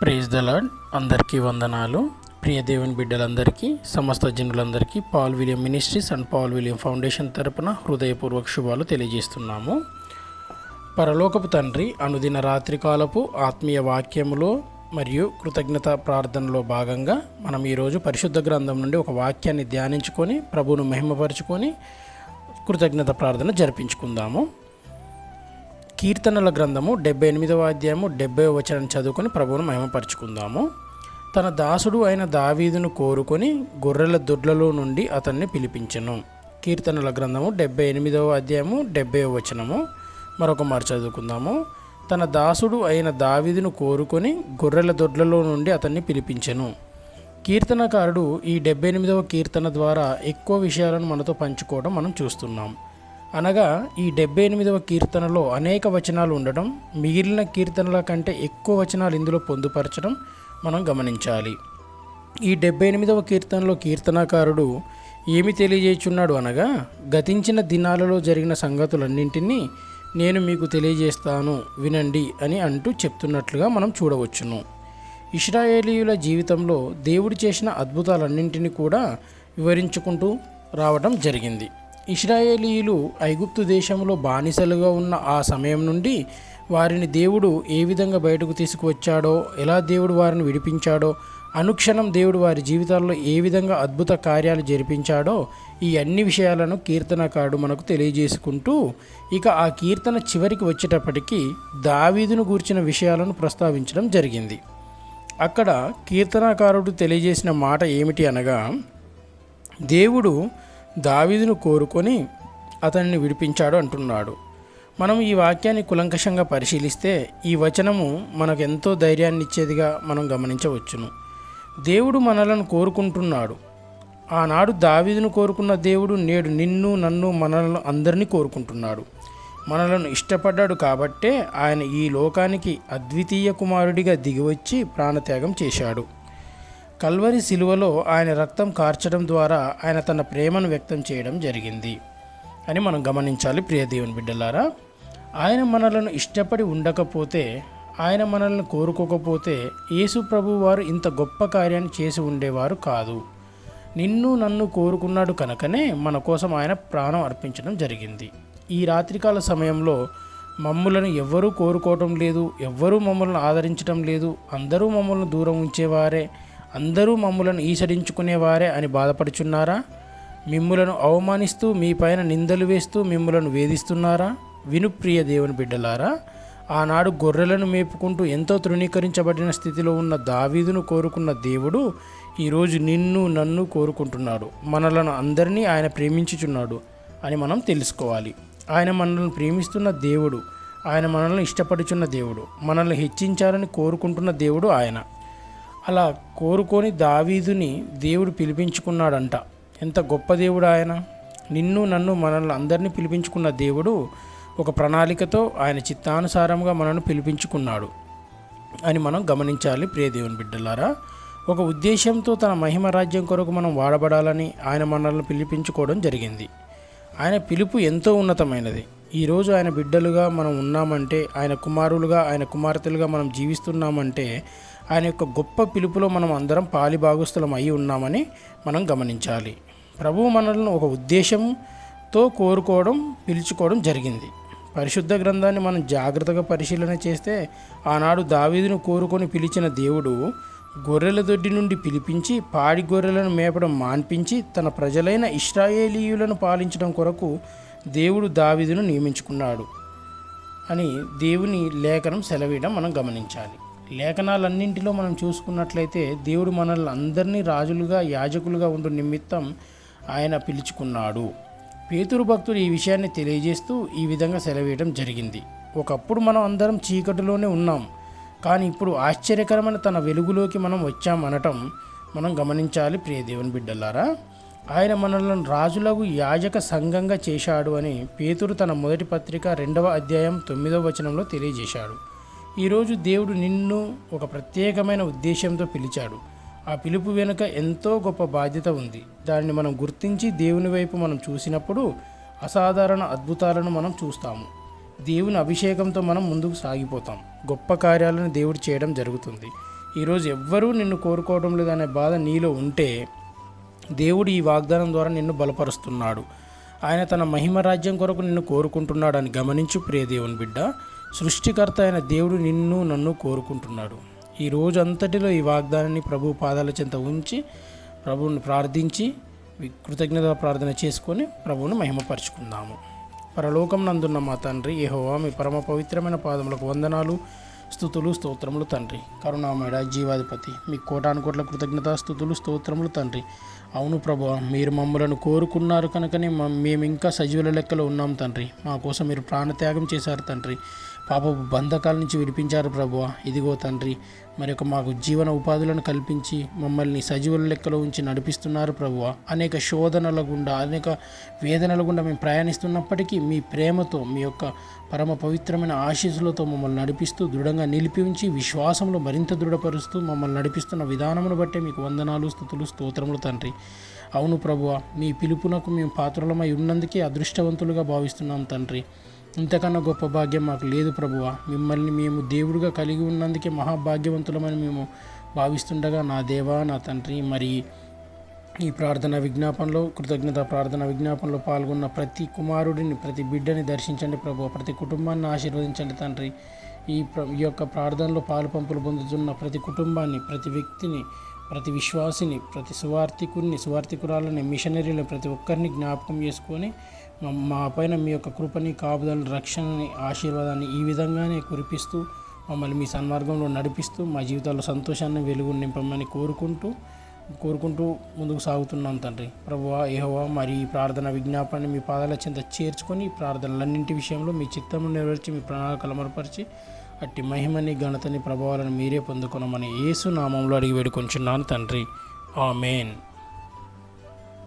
Praise the lord అందరికీ వందనాలు. ప్రియ దేవుని బిడ్డలందరికీ సమస్త జనులందరికీ Paul William ministries and Paul William foundation తరపున హృదయపూర్వక శుభాలు తెలియజేస్తున్నాము. పరలోకపు తండ్రి అనుదిన రాత్రికాలపు ఆత్మీయ వాక్యములో మరియు కృతజ్ఞత ప్రార్థనలో భాగంగా మనం ఈరోజు పరిశుద్ధ గ్రంథం నుండి ఒక వాక్యాన్ని ధ్యానించుకొని ప్రభువును మహిమపరుచుకొని కృతజ్ఞత ప్రార్థన జరిపించుకుందాము. కీర్తనల గ్రంథము డెబ్బై ఎనిమిదవ అధ్యాయము డెబ్బై వచనం చదువుకొని ప్రభువును మహిమపరుచుకుందాము. తన దాసుడు అయిన దావీదును కోరుకొని గొర్రెల దొడ్లలో నుండి అతన్ని పిలిపించెను. కీర్తనల గ్రంథము డెబ్బై ఎనిమిదవ అధ్యాయము డెబ్బై వచనము. మరొక మారు చదువుకుందాము. తన దాసుడు అయిన దావీదును కోరుకొని గొర్రెల దొడ్లలో నుండి అతన్ని పిలిపించెను. కీర్తనకారుడు ఈ డెబ్బై ఎనిమిదవ కీర్తన ద్వారా ఎక్కువ విషయాలను మనతో పంచుకోవడం మనం చూస్తున్నాం. అనగా ఈ డెబ్బై ఎనిమిదవ కీర్తనలో అనేక వచనాలు ఉండడం మిగిలిన కీర్తనల కంటే ఎక్కువ వచనాలు ఇందులో పొందుపరచడం మనం గమనించాలి. ఈ డెబ్బై ఎనిమిదవ కీర్తనలో కీర్తనకారుడు ఏమి తెలియజేయుచున్నాడు అనగా గతించిన దినాలలో జరిగిన సంగతులన్నింటినీ నేను మీకు తెలియజేస్తాను వినండి అని అంటూ చెప్తున్నట్లుగా మనం చూడవచ్చును. ఇస్రాయేలీయుల జీవితంలో దేవుడు చేసిన అద్భుతాలన్నింటినీ కూడా వివరించుకుంటూ రావడం జరిగింది. ఇస్రాయేలీయులు ఐగుప్తు దేశంలో బానిసలుగా ఉన్న ఆ సమయం నుండి వారిని దేవుడు ఏ విధంగా బయటకు తీసుకువచ్చాడో ఎలా దేవుడు వారిని విడిపించాడో అనుక్షణం దేవుడు వారి జీవితాల్లో ఏ విధంగా అద్భుత కార్యాలు జరిపించాడో ఈ అన్ని విషయాలను కీర్తనకారుడు మనకు తెలియజేసుకుంటూ ఇక ఆ కీర్తన చివరికి వచ్చేటప్పటికీ దావీదును గూర్చిన విషయాలను ప్రస్తావించడం జరిగింది. అక్కడ కీర్తనకారుడు తెలియజేసిన మాట ఏమిటి అనగా దేవుడు దావీదును కోరుకొని అతన్ని విడిపించాడు అంటున్నాడు. మనం ఈ వాక్యాన్ని కులంకషంగా పరిశీలిస్తే ఈ వచనము మనకు ఎంతో ధైర్యాన్ని ఇచ్చేదిగా మనం గమనించవచ్చును. దేవుడు మనలను కోరుకుంటున్నాడు. ఆనాడు దావీదును కోరుకున్న దేవుడు నేడు నిన్ను నన్ను మనలను అందరినీ కోరుకుంటున్నాడు. మనలను ఇష్టపడ్డాడు కాబట్టే ఆయన ఈ లోకానికి అద్వితీయ కుమారుడిగా దిగివచ్చి ప్రాణత్యాగం చేశాడు. కల్వరి శిలువలో ఆయన రక్తం కార్చడం ద్వారా ఆయన తన ప్రేమను వ్యక్తం చేయడం జరిగింది అని మనం గమనించాలి ప్రియ దేవుని బిడ్డలారా. ఆయన మనలను ఇష్టపడి ఉండకపోతే ఆయన మనల్ని కోరుకోకపోతే యేసు ప్రభు వారు ఇంత గొప్ప కార్యాన్ని చేసి ఉండేవారు కాదు. నిన్ను నన్ను కోరుకున్నాడు కనుకనే మన కోసం ఆయన ప్రాణం అర్పించడం జరిగింది. ఈ రాత్రికాల సమయంలో మమ్ములను ఎవ్వరూ కోరుకోవటం లేదు ఎవ్వరూ మమ్మల్ని ఆదరించడం లేదు అందరూ మమ్మల్ని దూరం ఉంచేవారే. అందరూ మమ్ములను ఈసడించుకునేవారే అని బాధపడుచున్నారా? మిమ్ములను అవమానిస్తూ మీ పైన నిందలు వేస్తూ మిమ్ములను వేధిస్తున్నారా? వినుప్రియ దేవుని బిడ్డలారా ఆనాడు గొర్రెలను మేపుకుంటూ ఎంతో తృణీకరించబడిన స్థితిలో ఉన్న దావీదును కోరుకున్న దేవుడు ఈరోజు నిన్ను నన్ను కోరుకుంటున్నాడు. మనలను అందరినీ ఆయన ప్రేమించుచున్నాడు అని మనం తెలుసుకోవాలి. ఆయన మనల్ని ప్రేమిస్తున్న దేవుడు ఆయన మనల్ని ఇష్టపడుచున్న దేవుడు మనల్ని హెచ్చించాలని కోరుకుంటున్న దేవుడు ఆయన. అలా కోరుకొని దావీదుని దేవుడు పిలిపించుకున్నాడంట. ఎంత గొప్ప దేవుడు ఆయన. నిన్ను నన్ను మనల్ని అందరినీ పిలిపించుకున్న దేవుడు ఒక ప్రణాళికతో ఆయన చిత్తానుసారంగా మనల్ని పిలిపించుకున్నాడు అని మనం గమనించాలి. ప్రియ దేవుని బిడ్డలారా ఒక ఉద్దేశంతో తన మహిమ రాజ్యం కొరకు మనం వాడబడాలని ఆయన మనల్ని పిలిపించుకోవడం జరిగింది. ఆయన పిలుపు ఎంతో ఉన్నతమైనది. ఈరోజు ఆయన బిడ్డలుగా మనం ఉన్నామంటే ఆయన కుమారులుగా ఆయన కుమార్తెలుగా మనం జీవిస్తున్నామంటే ఆయన యొక్క గొప్ప పిలుపులో మనం అందరం పాలిభాగస్థులం అయి ఉన్నామని మనం గమనించాలి. ప్రభువు మనల్ని ఒక ఉద్దేశంతో కోరుకోవడం పిలుచుకోవడం జరిగింది. పరిశుద్ధ గ్రంథాన్ని మనం జాగ్రత్తగా పరిశీలన చేస్తే ఆనాడు దావీదును కోరుకొని పిలిచిన దేవుడు గొర్రెల దొడ్డి నుండి పిలిపించి పాడి గొర్రెలను మేపడం మాన్పించి తన ప్రజలైన ఇస్రాయేలీయులను పాలించడం కొరకు దేవుడు దావీదును నియమించుకున్నాడు అని దేవుని లేఖనం సెలవీయడం మనం గమనించాలి. లేఖనాలన్నింటిలో మనం చూసుకున్నట్లయితే దేవుడు మనల్ని అందరినీ రాజులుగా యాజకులుగా ఉండు నిమిత్తం ఆయన పిలుచుకున్నాడు. పేతురు భక్తుడు ఈ విషయాన్ని తెలియజేస్తూ ఈ విధంగా సెలవేయడం జరిగింది. ఒకప్పుడు మనం అందరం చీకటిలోనే ఉన్నాం. కానీ ఇప్పుడు ఆశ్చర్యకరమైన తన వెలుగులోకి మనం వచ్చామనటం మనం గమనించాలి ప్రియ దేవుని బిడ్డలారా. ఆయన మనల్ని రాజులకు యాజక సంఘంగా చేశాడు అని పేతురు తన మొదటి పత్రిక రెండవ అధ్యాయం తొమ్మిదవ వచనంలో తెలియజేశాడు. ఈరోజు దేవుడు నిన్ను ఒక ప్రత్యేకమైన ఉద్దేశంతో పిలిచాడు. ఆ పిలుపు వెనుక ఎంతో గొప్ప బాధ్యత ఉంది. దానిని మనం గుర్తించి దేవుని వైపు మనం చూసినప్పుడు అసాధారణ అద్భుతాలను మనం చూస్తాము. దేవుని అభిషేకంతో మనం ముందుకు సాగిపోతాం. గొప్ప కార్యాలను దేవుడు చేయడం జరుగుతుంది. ఈరోజు ఎవ్వరూ నిన్ను కోరుకోవడం లేదనే బాధ నీలో ఉంటే దేవుడు ఈ వాగ్దానం ద్వారా నిన్ను బలపరుస్తున్నాడు. ఆయన తన మహిమ రాజ్యం కొరకు నిన్ను కోరుకుంటున్నాడని గమనించు ప్రియదేవుని బిడ్డ. సృష్టికర్త అయిన దేవుడు నిన్ను నన్ను కోరుకుంటున్నాడు. ఈ రోజు అంతటిలో ఈ వాగ్దానాన్ని ప్రభు పాదాల చెంత ఉంచి ప్రభువుని ప్రార్థించి కృతజ్ఞత ప్రార్థన చేసుకొని ప్రభువును మహిమపరుచుకుందాము. పరలోకం నందున్న మా తండ్రి యెహోవా మీ పరమ పవిత్రమైన పాదములకు వందనాలు స్థుతులు స్తోత్రములు తండ్రి. కరుణామేడ జీవాధిపతి మీ కోటాను కోట్ల కృతజ్ఞత స్థుతులు స్తోత్రములు తండ్రి. అవును ప్రభు మీరు మమ్మలను కోరుకున్నారు కనుకనే మ- మేము ఇంకా సజీవుల లెక్కలో ఉన్నాం తండ్రి. మా కోసం మీరు ప్రాణత్యాగం చేశారు తండ్రి. పాపపు బంధకాల నుంచి విడిపించారు ప్రభువ. ఇదిగో తండ్రి మరి ఒక మాకు జీవన ఉపాధులను కల్పించి మమ్మల్ని సజీవుల లెక్కలో ఉంచి నడిపిస్తున్నారు ప్రభువ. అనేక శోధనల గుండా అనేక వేదనల గుండా మేము ప్రయాణిస్తున్నప్పటికీ మీ ప్రేమతో మీ యొక్క పరమ పవిత్రమైన ఆశీస్సులతో మమ్మల్ని నడిపిస్తూ దృఢంగా నిలిపి ఉంచి విశ్వాసంలో మరింత దృఢపరుస్తూ మమ్మల్ని నడిపిస్తున్న విధానమును బట్టే మీకు వందనాలు స్థుతులు స్తోత్రములు తండ్రి. అవును ప్రభువ మీ పిలుపునకు మేము పాత్రలమై ఉన్నందుకే అదృష్టవంతులుగా భావిస్తున్నాం తండ్రి. ఇంతకన్నా గొప్ప భాగ్యం మాకు లేదు ప్రభువ. మిమ్మల్ని మేము దేవుడిగా కలిగి ఉన్నందుకే మహాభాగ్యవంతులమని మేము భావిస్తుండగా నా దేవా నా తండ్రి మరి ఈ ప్రార్థన విజ్ఞాపనలో కృతజ్ఞత ప్రార్థన విజ్ఞాపనలో పాల్గొన్న ప్రతి కుమారుడిని ప్రతి బిడ్డని దర్శించండి ప్రభు ప్రతి కుటుంబాన్ని ఆశీర్వదించండి తండ్రి. ఈ ప్ర- ఈ యొక్క ప్రార్థనలో పాలు పంపులు పొందుతున్న ప్రతి కుటుంబాన్ని ప్రతి వ్యక్తిని ప్రతి విశ్వాసిని ప్రతి సువార్థికుడిని సువార్థికురాలని మిషనరీలు ప్రతి ఒక్కరిని జ్ఞాపకం చేసుకొని మా- పైన మీ యొక్క కృపని కాపుదల రక్షణని ఆశీర్వాదాన్ని ఈ విధంగానే కురిపిస్తూ మమ్మల్ని మీ సన్మార్గంలో నడిపిస్తూ మా జీవితాల్లో సంతోషాన్ని వెలుగు నింపమని కోరుకుంటూ కోరుకుంటూ ముందుకు సాగుతున్నాం తండ్రి. ప్రభువా ఏహోవా మరి ఈ ప్రార్థన విజ్ఞాపనని మీ పాదాల చింత చేర్చుకొని ఈ ప్రార్థనలన్నింటి విషయంలో మీ చిత్తము నెరవేర్చి మీ ప్రణాళిక కలమరపరిచి అట్టి మహిమని ఘనతని ప్రభావాలను మీరే పొందుకున్నామని యేసు నామంలో అడిగి వేడుకొంచున్నాను తండ్రి. ఆమెన్.